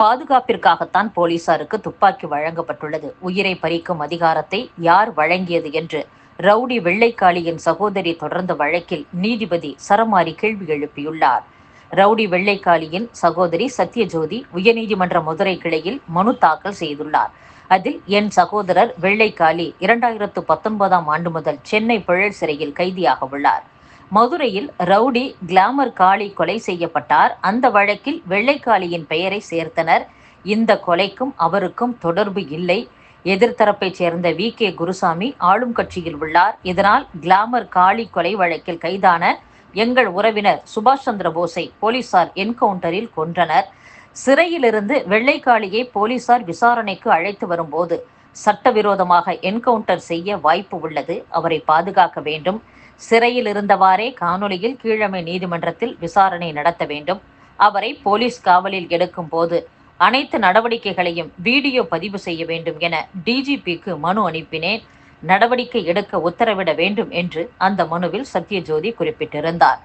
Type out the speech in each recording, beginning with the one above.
பாதுகாப்பிற்காகத்தான் போலீசாருக்கு துப்பாக்கி வழங்கப்பட்டுள்ளது. உயிரை பறிக்கும் அதிகாரத்தை யார் வழங்கியது என்று ரவுடி வெள்ளைக்காளியின் சகோதரி தொடர்ந்த வழக்கில் நீதிபதி சரமாரி கேள்வி எழுப்பியுள்ளார். ரவுடி வெள்ளைக்காளியின் சகோதரி சத்யஜோதி உயர்நீதிமன்ற மதுரை கிளையில் மனு தாக்கல் செய்துள்ளார். அதில் என் சகோதரர் வெள்ளைக்காளி இரண்டாயிரத்து பத்தொன்பதாம் ஆண்டு முதல் சென்னை புழல் சிறையில் கைதியாக உள்ளார். மதுரையில் ரவுடி கிளாமர் காளி கொலை செய்யப்பட்டார். அந்த வழக்கில் வெள்ளைக்காளியின் பெயரை சேர்த்தனர். இந்த கொலைக்கும் அவருக்கும் தொடர்பு இல்லை. எதிர்த்தரப்பைச் சேர்ந்த வி. கே. குருசாமி ஆளும் கட்சியில் உள்ளார். இதனால் கிளாமர் காளி கொலை வழக்கில் கைதான எங்கள் உறவினர் சுபாஷ் சந்திர போஸை போலீசார் என்கவுண்டரில் கொன்றனர். சிறையிலிருந்து வெள்ளைக்காளியை போலீசார் விசாரணைக்கு அழைத்து வரும்போது சட்டவிரோதமாக என்கவுண்டர் செய்ய வாய்ப்பு உள்ளது. அவரை பாதுகாக்க வேண்டும். சிறையில் இருந்தவாறே காணொலியில் கீழமை நீதிமன்றத்தில் விசாரணை நடத்த வேண்டும். அவரை போலீஸ் காவலில் எடுக்கும் போது அனைத்து நடவடிக்கைகளையும் வீடியோ பதிவு செய்ய வேண்டும் என டிஜிபிக்கு மனு அனுப்பினேன். நடவடிக்கை எடுக்க உத்தரவிட வேண்டும் என்று அந்த மனுவில் சத்யஜோதி குறிப்பிட்டிருந்தார்.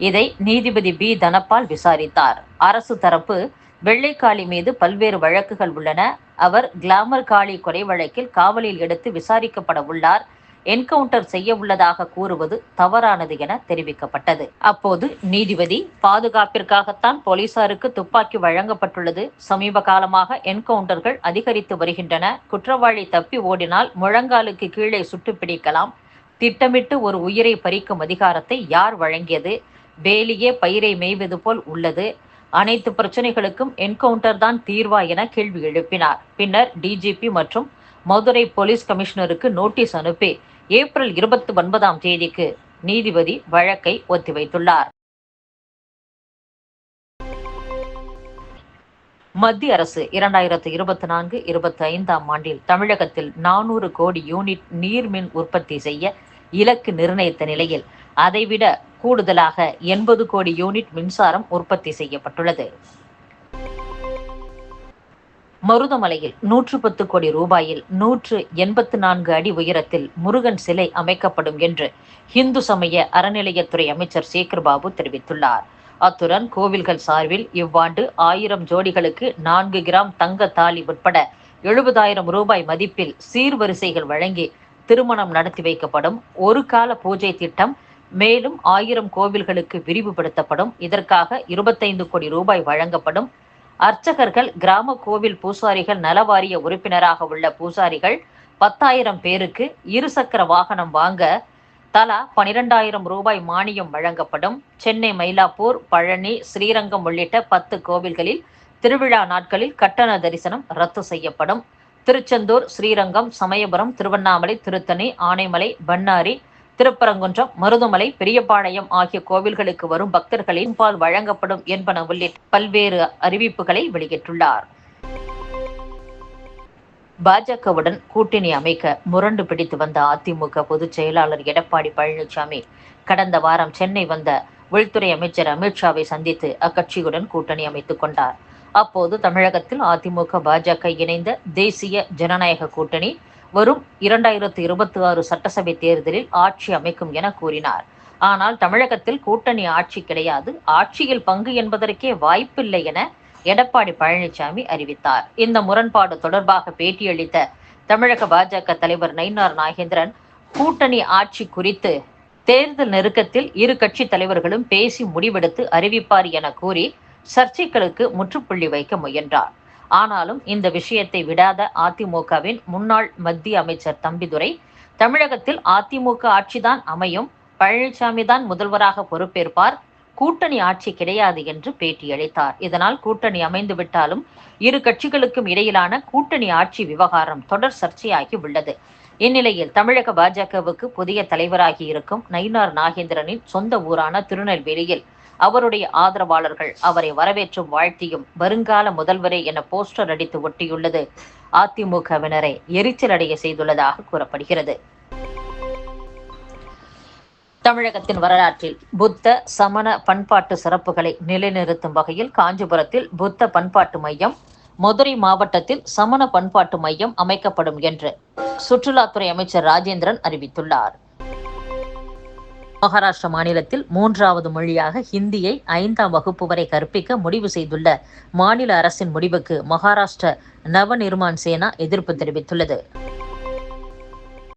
இதை நீதிபதி பி தனபால் விசாரித்தார். அரசு தரப்பு வெள்ளைக்காளி மீது பல்வேறு வழக்குகள் உள்ளன. அவர் கிளாமர் காளி கொலை வழக்கில் காவலில் எடுத்து விசாரிக்கப்பட உள்ளார். என்கவுண்டர் செய்ய உள்ளதாக கூறுவது தவறானது என தெரிவிக்கப்பட்டது. அப்போது நீதிபதி பாதுகாப்பிற்காகத்தான் போலீசாருக்கு துப்பாக்கி வழங்கப்பட்டுள்ளது. சமீப காலமாக என்கவுண்டர்கள் அதிகரித்து வருகின்றன. குற்றவாளி தப்பி ஓடினால் முழங்காலுக்கு கீழே சுட்டு பிடிக்கலாம். திட்டமிட்டு ஒரு உயிரை பறிக்கும் அதிகாரத்தை யார் வழங்கியது? வேலியே பயிரை மேய்வது போல் உள்ளது. அனைத்து பிரச்சனைகளுக்கும் என்கவுண்டர் தான் தீர்வா என கேள்வி எழுப்பினார். பின்னர் டிஜிபி மற்றும் மதுரை போலீஸ் கமிஷனருக்கு நோட்டீஸ் அனுப்பி ஏப்ரல் இருபத்தி ஒன்பதாம் தேதிக்கு நீதிபதி வழக்கை ஒத்திவைத்துள்ளார். மத்திய அரசு இரண்டாயிரத்து இருபத்தி நான்கு இருபத்தி ஐந்தாம் ஆண்டில் தமிழகத்தில் நானூறு கோடி யூனிட் நீர்மின் உற்பத்தி செய்ய இலக்கு நிர்ணயித்த நிலையில் அதைவிட கூடுதலாக எண்பது கோடி யூனிட் மின்சாரம் உற்பத்தி செய்யப்பட்டுள்ளது. மருதமலையில் நூற்று பத்து கோடி ரூபாயில் நூற்று எண்பத்து நான்கு அடி உயரத்தில் முருகன் சிலை அமைக்கப்படும் என்று இந்து சமய அறநிலையத்துறை அமைச்சர் சேகர் பாபு தெரிவித்துள்ளார். அத்துடன் கோவில்கள் சார்பில் இவ்வாண்டு ஆயிரம் ஜோடிகளுக்கு நான்கு கிராம் தங்க தாலி உட்பட எழுபதாயிரம் ரூபாய் மதிப்பில் சீர்வரிசைகள் வழங்கி திருமணம் நடத்தி வைக்கப்படும் ஒரு கால பூஜை திட்டம் மேலும் ஆயிரம் கோவில்களுக்கு விரிவுபடுத்தப்படும். இதற்காக இருபத்தைந்து கோடி ரூபாய் வழங்கப்படும். அர்ச்சகர்கள் கிராம கோவில் பூசாரிகள் நலவாரிய உறுப்பினராக உள்ள பூசாரிகள் பத்தாயிரம் பேருக்கு இருசக்கர வாகனம் வாங்க தலா பனிரெண்டாயிரம் ரூபாய் மானியம் வழங்கப்படும். சென்னை மயிலாப்பூர் பழனி ஸ்ரீரங்கம் உள்ளிட்ட பத்து கோவில்களில் திருவிழா நாட்களில் கட்டண தரிசனம் ரத்து செய்யப்படும். திருச்செந்தூர் ஸ்ரீரங்கம் சமயபுரம் திருவண்ணாமலை திருத்தணி ஆனைமலை பண்ணாரி திருப்பரங்குன்றம் மருதமலை பெரியபாளையம் ஆகிய கோவில்களுக்கு வரும் பக்தர்களின் பால் வழங்கப்படும் என்பன உள்ளிட்ட பல்வேறு அறிவிப்புகளை வெளியிட்டுள்ளார். பாஜகவுடன் கூட்டணி அமைக்க முரண்டு பிடித்து வந்த அதிமுக பொதுச் செயலாளர் எடப்பாடி பழனிசாமி கடந்த வாரம் சென்னை வந்த உள்துறை அமைச்சர் அமித்ஷாவை சந்தித்து அக்கட்சியுடன் கூட்டணி அமைத்துக் கொண்டார். அப்போது தமிழகத்தில் அதிமுக பாஜக இணைந்த தேசிய ஜனநாயக கூட்டணி வரும் இரண்டாயிரத்து இருபத்தி ஆறு சட்டசபை தேர்தலில் ஆட்சி அமைக்கும் என கூறினார். ஆனால் தமிழகத்தில் கூட்டணி ஆட்சி கிடையாது. ஆட்சியில் பங்கு என்பதற்கே வாய்ப்பில்லை என எடப்பாடி பழனிசாமி அறிவித்தார். இந்த முரண்பாடு தொடர்பாக பேட்டியளித்த தமிழக பாஜக தலைவர் நயினார் நாகேந்திரன் கூட்டணி ஆட்சி குறித்து தேர்தல் நெருக்கத்தில் இரு கட்சி தலைவர்களும் பேசி முடிவெடுத்து அறிவிப்பார் என கூறி சர்ச்சைகளுக்கு முற்றுப்புள்ளி வைக்க முயன்றார். ஆனாலும் இந்த விஷயத்தை விடாத அதிமுகவின் முன்னாள் மத்திய அமைச்சர் தம்பிதுரை தமிழகத்தில் அதிமுக ஆட்சிதான் அமையும் பழனிசாமி தான் முதல்வராக பொறுப்பேற்பார் கூட்டணி ஆட்சி கிடையாது என்று பேட்டியளித்தார். இதனால் கூட்டணி அமைந்து விட்டாலும் இரு கட்சிகளுக்கும் இடையிலான கூட்டணி ஆட்சி விவகாரம் தொடர் சர்ச்சையாகி உள்ளது. இந்நிலையில் தமிழக பாஜகவுக்கு புதிய தலைவராகி இருக்கும் நயினார் நாகேந்திரனின் சொந்த ஊரான திருநெல்வேலியில் அவருடைய ஆதரவாளர்கள் அவரை வரவேற்றும் வாழ்த்தியும் வருங்கால முதல்வரே என போஸ்டர் அடித்து ஒட்டியுள்ளது அதிமுகவினரை எரிச்சலடைய செய்துள்ளதாக கூறப்படுகிறது. தமிழகத்தின் வரலாற்றில் புத்த சமண பண்பாட்டு சிறப்புகளை நிலைநிறுத்தும் வகையில் காஞ்சிபுரத்தில் புத்த பண்பாட்டு மையம் மதுரை மாவட்டத்தில் சமண பண்பாட்டு மையம் அமைக்கப்படும் என்று சுற்றுலாத்துறை அமைச்சர் ராஜேந்திரன் அறிவித்துள்ளார். மகாராஷ்டிர மாநிலத்தில் மூன்றாவது மொழியாக ஹிந்தியை ஐந்தாம் வகுப்பு வரை கற்பிக்க முடிவு செய்துள்ள மாநில அரசின் முடிவுக்கு மகாராஷ்டிர நவ சேனா எதிர்ப்பு தெரிவித்துள்ளது.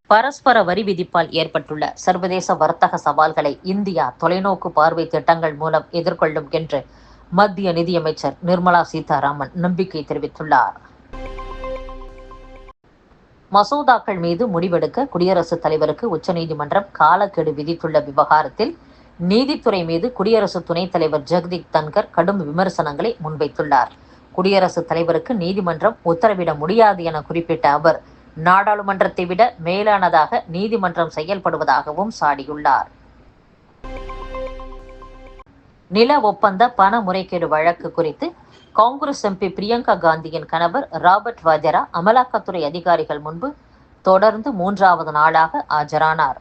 பரஸ்பர வரி விதிப்பால் ஏற்பட்டுள்ள சர்வதேச வர்த்தக சவால்களை இந்தியா தொலைநோக்கு பார்வை திட்டங்கள் மூலம் எதிர்கொள்ளும் என்று மத்திய நிதியமைச்சர் நிர்மலா சீதாராமன் நம்பிக்கை தெரிவித்துள்ளார். மசோதாக்கள் மீது முடிவெடுக்க குடியரசுத் தலைவருக்கு உச்சநீதிமன்றம் காலக்கெடு விதித்துள்ள விவகாரத்தில் நீதித்துறை மீது குடியரசு துணைத் தலைவர் ஜெகதீப் தன்கர் கடும் விமர்சனங்களை முன்வைத்துள்ளார். குடியரசுத் தலைவருக்கு நீதிமன்றம் உத்தரவிட முடியாது என குறிப்பிட்ட அவர் நாடாளுமன்றத்தை விட மேலானதாக நீதிமன்றம் செயல்படுவதாகவும் சாடியுள்ளார். நில ஒப்பந்த பண முறைகேடு வழக்கு குறித்து காங்கிரஸ் எம்பி பிரியங்கா காந்தியின் கணவர் ராபர்ட் வாஜரா அமலாக்கத்துறை அதிகாரிகள் முன்பு தொடர்ந்து மூன்றாவது நாளாக ஆஜரானார்.